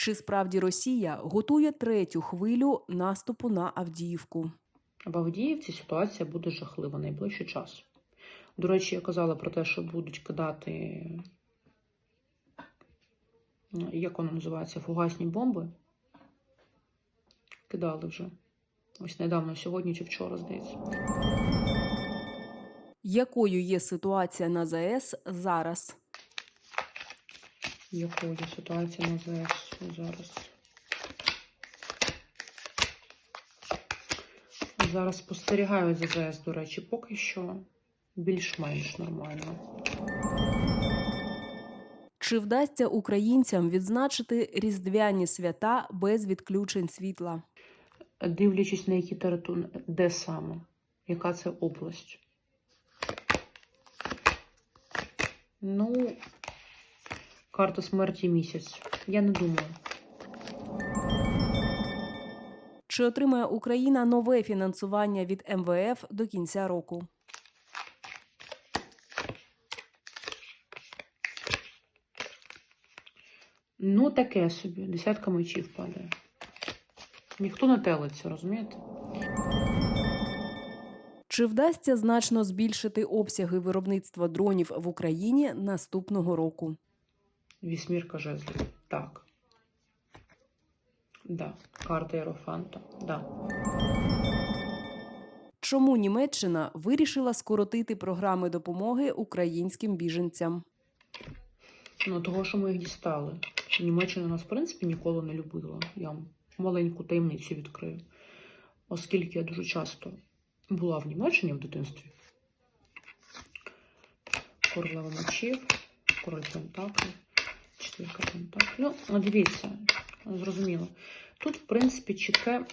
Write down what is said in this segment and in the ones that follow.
Чи справді Росія готує третю хвилю наступу на Авдіївку? В Авдіївці ситуація буде жахлива найближчий час. До речі, я казала про те, що будуть кидати, ну, як воно називається, фугасні бомби. Кидали вже. Ось недавно, сьогодні чи вчора, здається. Якою є ситуація на ЗАЕС зараз? Якою ситуація на ЗС зараз? Зараз спостерігають за ЗС, до речі, поки що більш-менш нормально. Чи вдасться українцям відзначити різдвяні свята без відключень світла? Дивлячись на які території, де саме, яка це область. Ну, карта смерті місяць. Я не думаю. Чи отримає Україна нове фінансування від МВФ до кінця року? Ну, таке собі. Десятка мечів падає. Ніхто не телиться, розумієте? Чи вдасться значно збільшити обсяги виробництва дронів в Україні наступного року? Вісьмірка жезлів. Так. Да. Карта Єрофанта. Да. Чому Німеччина вирішила скоротити програми допомоги українським біженцям? Ну, того, що ми їх дістали. Німеччина нас, в принципі, ніколи не любила. Я вам маленьку таємницю відкрию. Оскільки я дуже часто була в Німеччині в дитинстві. Королева мечів, король пентаклів, четвірка пентаклів. Ну, дивіться, зрозуміло. Тут, в принципі, чітке,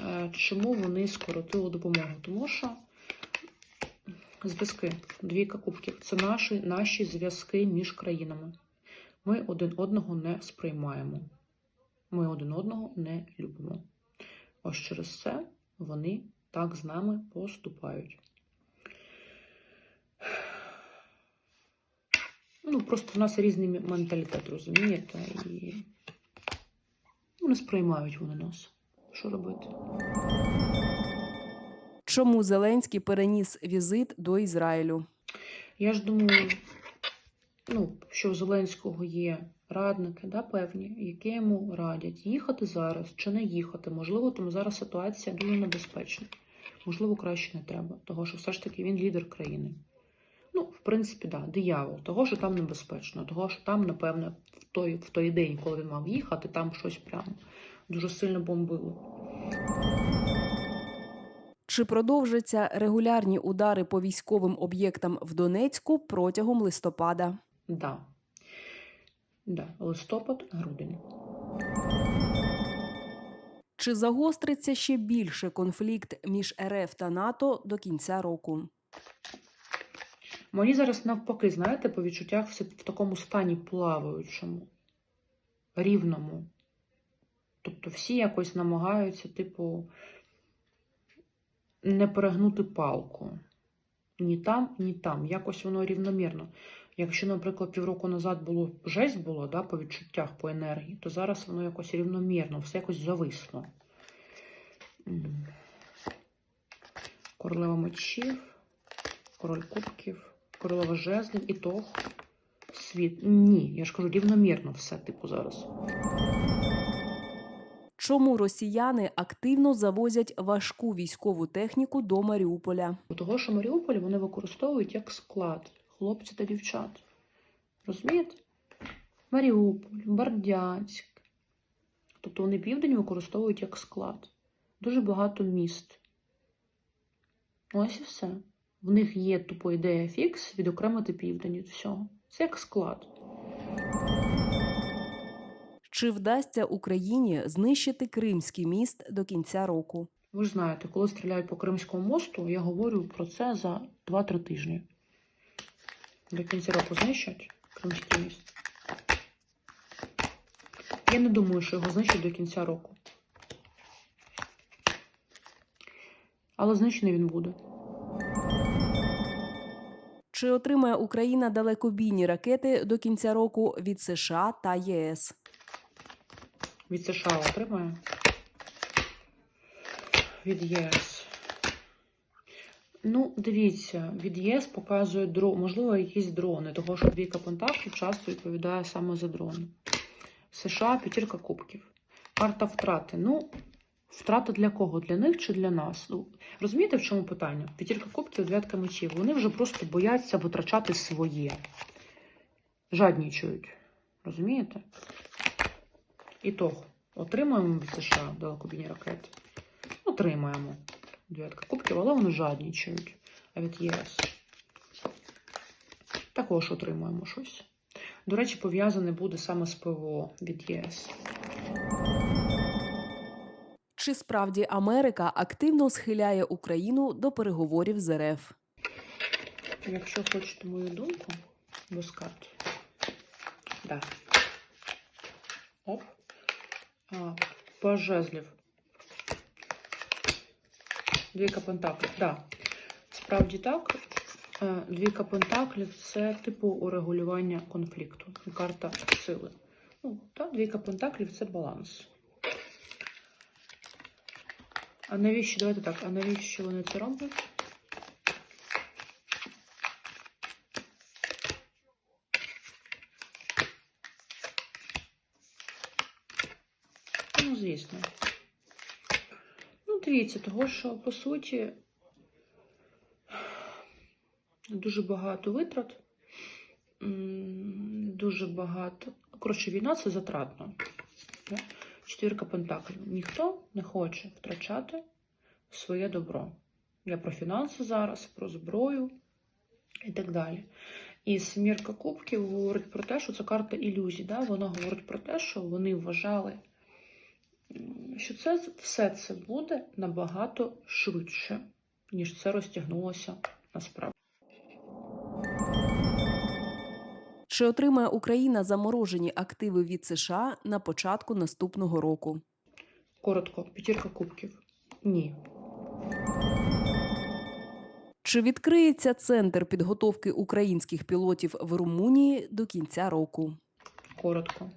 е, чому вони скоротили допомогу. Тому що зв'язки, двійка кубків це наші, наші зв'язки між країнами. Ми один одного не сприймаємо. Ми один одного не любимо. Ось через це вони так з нами поступають. Ну, просто в нас різний менталітет, розумієте? І ну, не сприймають вони нас. Що робити? Чому Зеленський переніс візит до Ізраїлю? Я ж думаю, ну, що у Зеленського є радники, да, певні, які йому радять їхати зараз чи не їхати. Можливо, тому зараз ситуація дуже небезпечна. Можливо, краще не треба, того що все ж таки він лідер країни. Ну, в принципі, да, диявол, того, що там небезпечно, того, що там, напевно, в той, в той день, коли він мав їхати, там щось прямо дуже сильно бомбило. Чи продовжаться регулярні удари по військовим об'єктам в Донецьку протягом листопада? Да. Да. Листопад, грудень. Чи загостриться ще більше конфлікт між РФ та НАТО до кінця року? Мені зараз навпаки, знаєте, по відчуттях в такому стані плаваючому, рівному. Тобто всі якось намагаються, типу, не перегнути палку. Ні там, ні там. Якось воно рівномірно. Якщо, наприклад, півроку назад було жесть було, да, по відчуттях, по енергії, то зараз воно якось рівномірно, все якось зависло. Королева мечів, король кубків, королева жезлів і тох. Світ. Ні, я ж кажу, рівномірно все, типу, зараз. Чому росіяни активно завозять важку військову техніку до Маріуполя? Того, що Маріуполь вони використовують як склад, хлопці та дівчат. Розумієте? Маріуполь, Бердянськ. Тобто вони південь використовують як склад. Дуже багато міст. Ось і все. В них є тупо ідея фікс відокремити південь від всього. Це як склад. Чи вдасться Україні знищити Кримський міст до кінця року? Ви ж знаєте, коли стріляють по Кримському мосту, я говорю про це за 2-3 тижні. До кінця року знищать Кримський міст. Я не думаю, що його знищать до кінця року. Але знищений він буде. Чи отримає Україна далекобійні ракети до кінця року від США та ЄС? від США отримає. Від ЄС. Ну, дивіться, від ЄС показує дрон, можливо, якісь дрони, того що двійка пентаклів часто відповідає саме за дрони. США п'ятірка кубків. Карта втрати. Ну, втрата для кого? Для них чи для нас? Ну, розумієте, в чому питання? П'ятірка кубків, дев'ятка мечів. Вони вже просто бояться витрачати своє. Жаднічують. Розумієте? І того. Отримуємо від США далекобійні ракети. Отримаємо. Дев'ятка кубків, але вони жаднічують. А від ЄС. Також отримуємо щось. До речі, пов'язане буде саме з ПВО від ЄС. Чи справді Америка активно схиляє Україну до переговорів з РФ? Якщо хочете мою думку, без карт. Да. Оп. А, по жезлів. Двійка пентаклів. Да. Справді так. Е, Двійка пентаклів це типу урегулювання конфлікту. Карта сили. Ну, та, двійка пентаклів це баланс. А навіщо? Давайте так, а навіщо вони це роблять? Ну, звісно. Ну, дивіться, того, що по суті дуже багато витрат, дуже багато. Коротше, війна це затратно. Четвірка пентаклів. Ніхто не хоче втрачати своє добро. Я про фінанси зараз, про зброю і так далі. І семірка кубків говорить про те, що це карта ілюзій. Да? Вона говорить про те, що вони вважали, що це все це буде набагато швидше, ніж це розтягнулося насправді. Чи отримає Україна заморожені активи від США на початку наступного року? Коротко, п'ятірка кубків. Ні. Чи відкриється центр підготовки українських пілотів в Румунії до кінця року? Коротко.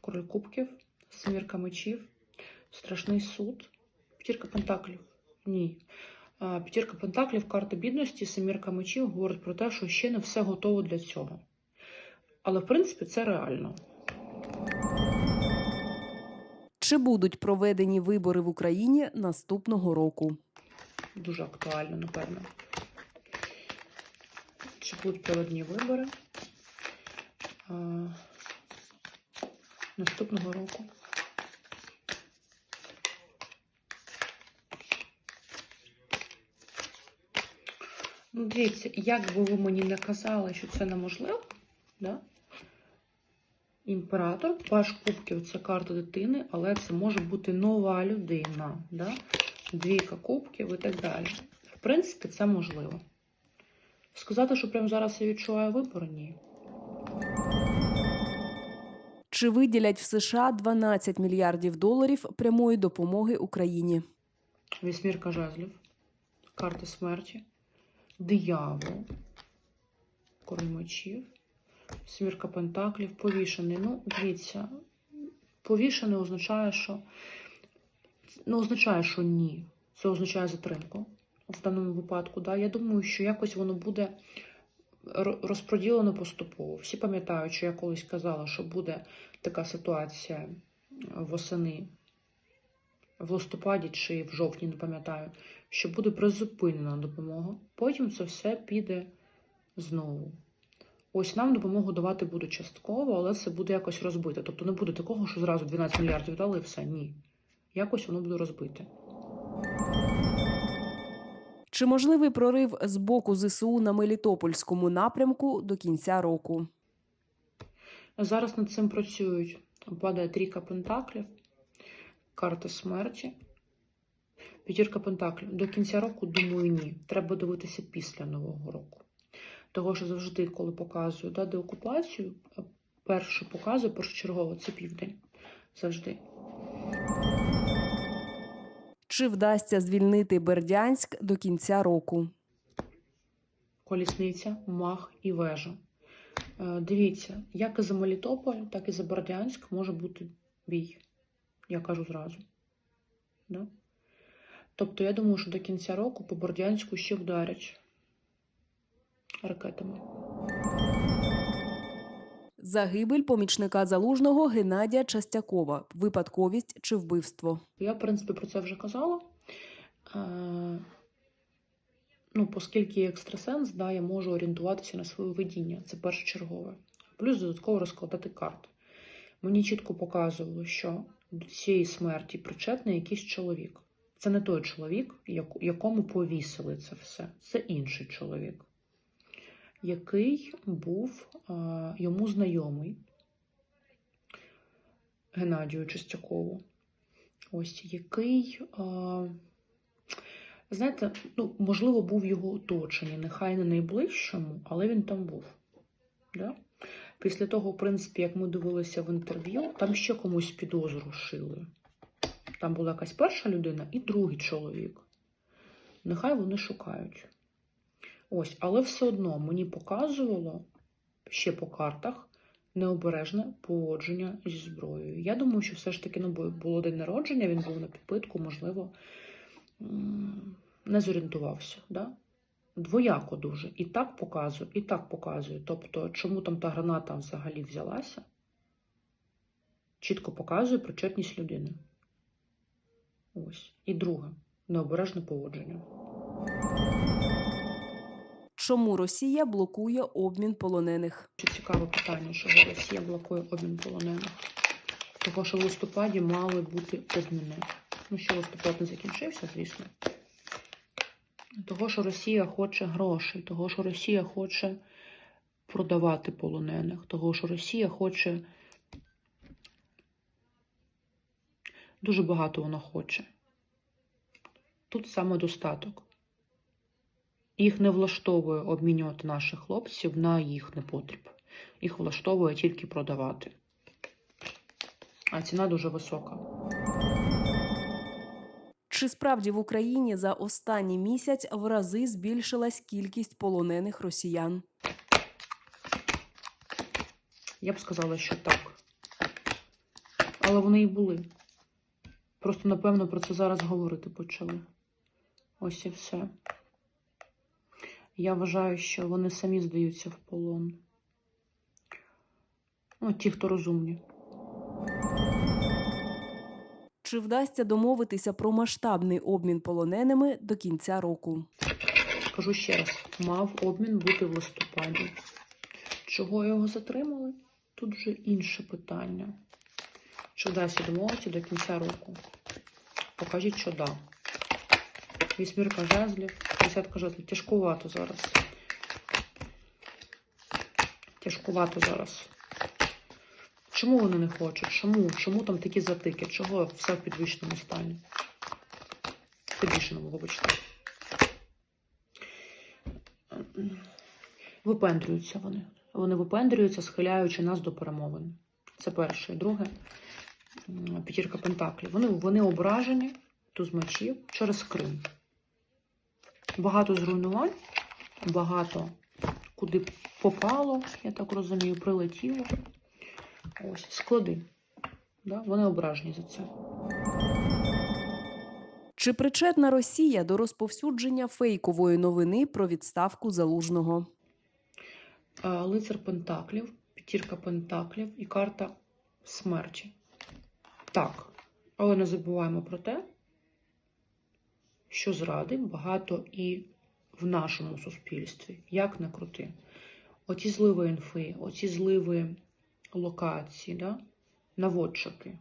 Король кубків, семірка мечів, страшний суд, п'ятірка пентаклів. Ні. П'ятірка пентаклів, карта бідності, семірка мечів говорить про те, що ще не все готово для цього. Але, в принципі, це реально. Чи будуть проведені вибори в Україні наступного року? Дуже актуально, напевно. Чи будуть проведені вибори а, наступного року? Ну, дивіться, як би ви мені не казали, що це неможливо, да? Імператор, паш кубків це карта дитини, але це може бути нова людина. Да? Двійка кубків і так далі. В принципі, це можливо. Сказати, що прямо зараз я відчуваю вибори, ні. Чи виділять в США 12 мільярдів доларів прямої допомоги Україні? Вісьмірка жезлів, карта смерті, диявол, король мечів, смірка пентаклів, повішений. Ну, дивіться, повішений означає, що не означає, що ні. Це означає затримку в даному випадку. Да? Я думаю, що якось воно буде ро- розподілено поступово. Всі пам'ятають, що я колись казала, що буде така ситуація восени в листопаді чи в жовтні, не пам'ятаю, що буде призупинена допомога. Потім це все піде знову. Ось нам допомогу давати будуть частково, але це буде якось розбите. Тобто не буде такого, що зразу 12 мільярдів дали і все. Ні. Якось воно буде розбите. Чи можливий прорив з боку ЗСУ на Мелітопольському напрямку до кінця року? Зараз над цим працюють. Падає трійка пентаклів, карта смерті, п'ятірка пентаклів. До кінця року, думаю, ні. Треба дивитися після Нового року. Того, що завжди, коли показую да, деокупацію, перше показую першочергово це південь. Завжди. Чи вдасться звільнити Бердянськ до кінця року? Колісниця, мах і вежа. Е, Дивіться, як і за Мелітополь, так і за Бердянськ може бути бій. Я кажу зразу. Да? Тобто, я думаю, що до кінця року по Бордянську ще вдарять ракетами. Загибель помічника залужного Геннадія Частякова. Випадковість чи вбивство. Я, в принципі, про це вже казала. Е, ну, оскільки я екстрасенс, да, я можу орієнтуватися на своє видіння. Це першочергове. Плюс додатково розкладати карти. Мені чітко показувало, що до цієї смерті причетний якийсь чоловік. Це не той чоловік, якому повісили це все. Це інший чоловік, який був е, йому знайомий Геннадію Чистякову. Ось який, е, знаєте, ну, можливо, був його оточенні, нехай не найближчому, але він там був. Да? Після того, в принципі, як ми дивилися в інтерв'ю, там ще комусь підозру шили. Там була якась перша людина і другий чоловік. Нехай вони шукають. Ось, але все одно мені показувало ще по картах необережне поводження зі зброєю. Я думаю, що все ж таки ну, було день народження, він був на підпитку, можливо, не зорієнтувався. Да? Двояко дуже. І так показує, і так показує. Тобто, чому там та граната взагалі взялася? Чітко показує причетність людини. Ось. І друге необережне поводження. Чому Росія блокує обмін полонених? Ще цікаве питання, чого Росія блокує обмін полонених. Того, що в листопаді мали бути обміни. Ну, ще листопад не закінчився, звісно. Того, що Росія хоче грошей, того, що Росія хоче продавати полонених, того, що Росія хоче. Дуже багато вона хоче. Тут саме достаток. Їх не влаштовує обмінювати наших хлопців на їх непотріб. Їх влаштовує тільки продавати. А ціна дуже висока. Чи справді в Україні за останній місяць в рази збільшилась кількість полонених росіян? Я б сказала, що так. Але вони і були. Просто, напевно, про це зараз говорити почали. Ось і все. Я вважаю, що вони самі здаються в полон. Ну, ті, хто розумні. Чи вдасться домовитися про масштабний обмін полоненими до кінця року? Скажу ще раз: мав обмін бути в листопаді. Чого його затримали? Тут вже інше питання. Чи вдасться домовитися до кінця року? Покажіть, що да. Вісьмірка жезлів, десятка жезлів. Тяжкувато зараз. Тяжкувато зараз. Чому вони не хочуть? Чому? Чому там такі затики? Чого все в підвищеному стані? В підвищеному, вибачте. Випендрюються вони. Вони випендрюються, схиляючи нас до перемовин. Це перше. Друге, п'ятірка пентаклів. Вони, вони ображені, туз мечів, через Крим. Багато зруйнувань, багато куди попало, я так розумію, прилетіло. Ось, склади. Да? Вони ображені за це. Чи причетна Росія до розповсюдження фейкової новини про відставку залужного? Е, Лицар Пентаклів, п'ятірка Пентаклів і карта смерті. Так, але не забуваємо про те, що зради багато і в нашому суспільстві, як не крути. Оці зливи інфи, оці зливи локації, да? наводчики.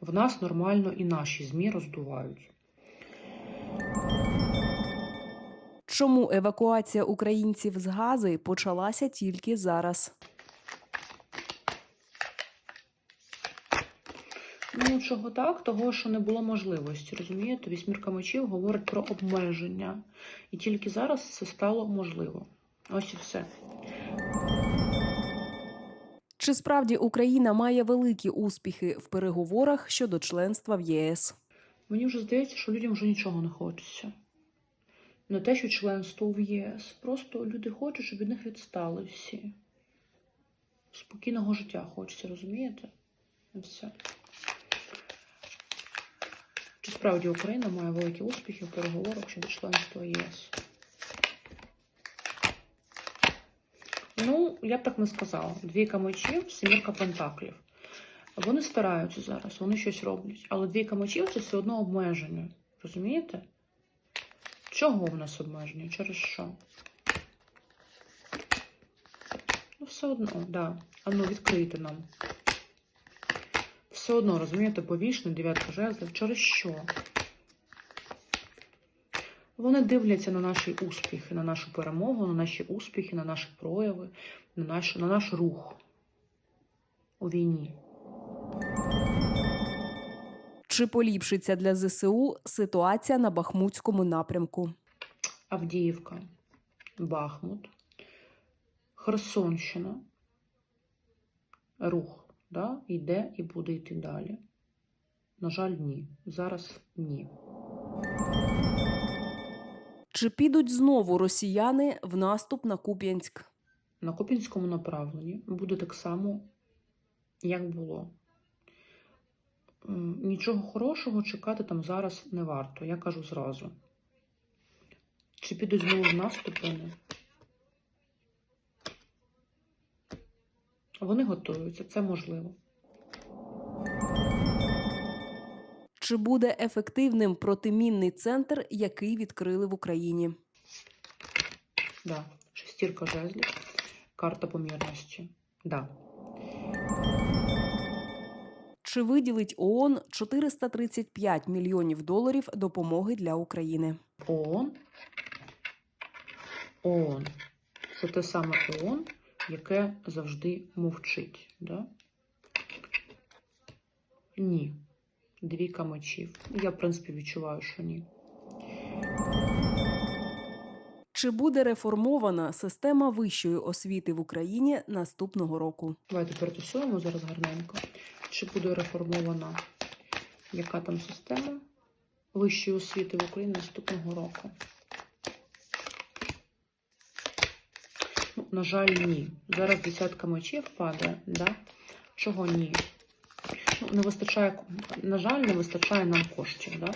В нас нормально і наші ЗМІ роздувають. Чому евакуація українців з Гази почалася тільки зараз? Ну, чого так? Того, що не було можливості. Розумієте, вісьмірка мечів говорить про обмеження. І тільки зараз це стало можливо. Ось і все. Чи справді Україна має великі успіхи в переговорах щодо членства в ЄС? Мені вже здається, що людям вже нічого не хочеться. Не те, що членство в ЄС. Просто люди хочуть, щоб від них відстали всі. Спокійного життя хочеться, розумієте? І Все. Чи справді Україна має великі успіхи в переговорах щодо членства ЄС? Ну, я б так не сказала. Двійка мечів, сімірка пентаклів. Вони стараються зараз, вони щось роблять. Але двійка мечів це все одно обмеження. Розумієте? Чого в нас обмеження? Через що? Ну, все одно, так. Да. А ну, відкрийте нам. Все одно, розумієте, повішне, дев'ятка жезлів. Через що? Вони дивляться на наші успіхи, на нашу перемогу, на наші успіхи, на наші прояви, на наш, на наш рух у війні. Чи поліпшиться для ЗСУ ситуація на Бахмутському напрямку? Авдіївка, Бахмут, Херсонщина. Рух да, йде і буде йти далі. На жаль, ні. Зараз ні. Чи підуть знову росіяни в наступ на Куп'янськ? На Купінському направленні буде так само, як було. Нічого хорошого чекати там зараз не варто, я кажу зразу. Чи підуть знову в наступ вони? Вони готуються, це можливо. Чи буде ефективним протимінний центр, який відкрили в Україні? Да. Шестірка жезлів, карта помірності. Да. Чи виділить ООН 435 мільйонів доларів допомоги для України? ООН. ООН. Це те саме ООН, яке завжди мовчить. Да? Ні. Двійка мечів. Я, в принципі, відчуваю, що ні. Чи буде реформована система вищої освіти в Україні наступного року? Давайте перетусуємо зараз гарненько. Чи буде реформована яка там система вищої освіти в Україні наступного року? Ну, на жаль, ні. Зараз десятка мечів падає, да? Чого ні? Не вистачає, на жаль, не вистачає нам коштів, да?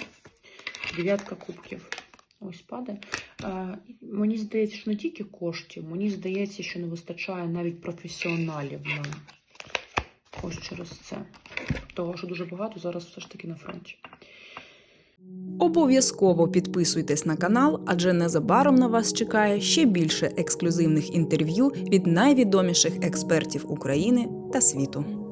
Дев'ятка кубків. Ось падає. Мені здається, що не тільки коштів, мені здається, що не вистачає навіть професіоналів нам. Ось через це. Того, що дуже багато зараз все ж таки на фронті. Обов'язково підписуйтесь на канал, адже незабаром на вас чекає ще більше ексклюзивних інтерв'ю від найвідоміших експертів України та світу.